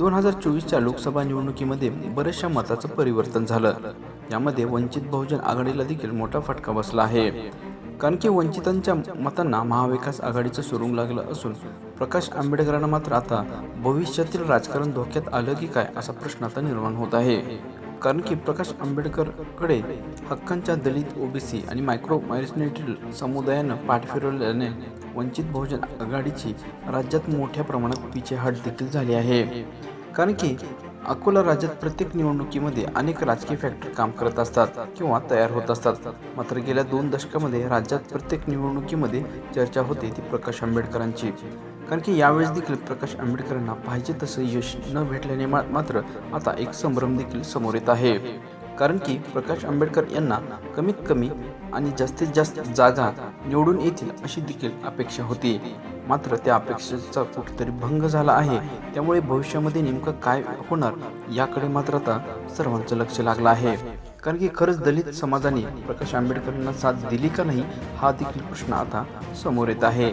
दोन हजार चोवीसच्या लोकसभा निवडणुकीमध्ये बऱ्याचशा मताचं परिवर्तन झालं. यामध्ये वंचित बहुजन आघाडीला देखील मोठा फटका बसला आहे. कारण की वंचितांच्या मतांना महाविकास आघाडीचं सुरुंग लागलं असून प्रकाश आंबेडकरांना मात्र आता भविष्यातील राजकारण धोक्यात आलं की काय असा प्रश्न आता निर्माण होत आहे. कारण की प्रकाश आंबेडकरकडे हक्कांच्या दलित ओबीसी आणि मायक्रो मायनॉरिटी समुदायानं पाठ फिरवल्याने वंचित बहुजन आघाडीची राज्यात मोठ्या प्रमाणात पिछेहाट देखील झाली आहे. कारण की अकोला राज्यात प्रत्येक निवडणुकीमध्ये अनेक राजकीय फॅक्टर काम करत असतात किंवा तयार होत असतात. मात्र गेल्या दोन दशकामध्ये राज्यात प्रत्येक निवडणुकीमध्ये चर्चा होते ती प्रकाश आंबेडकरांची. कारण की यावेळेस देखील प्रकाश आंबेडकरांना पाहिजे तसं यश न भेटल्याने मा मात्र आता एक संभ्रम देखील समोर येत आहे. कारण की प्रकाश आंबेडकर यांना कमीत कमी आणि जास्तीत जास्त जागा निवडून येतील अशी देखील अपेक्षा होती. मात्र त्या अपेक्षेचा कुठेतरी भंग झाला आहे. त्यामुळे भविष्यामध्ये नेमकं काय होणार याकडे मात्र आता सर्वांचं लक्ष लागलं आहे. कारण की खरंच दलित समाजाने प्रकाश आंबेडकरांना साथ दिली का नाही हा देखील प्रश्न आता समोर येत आहे.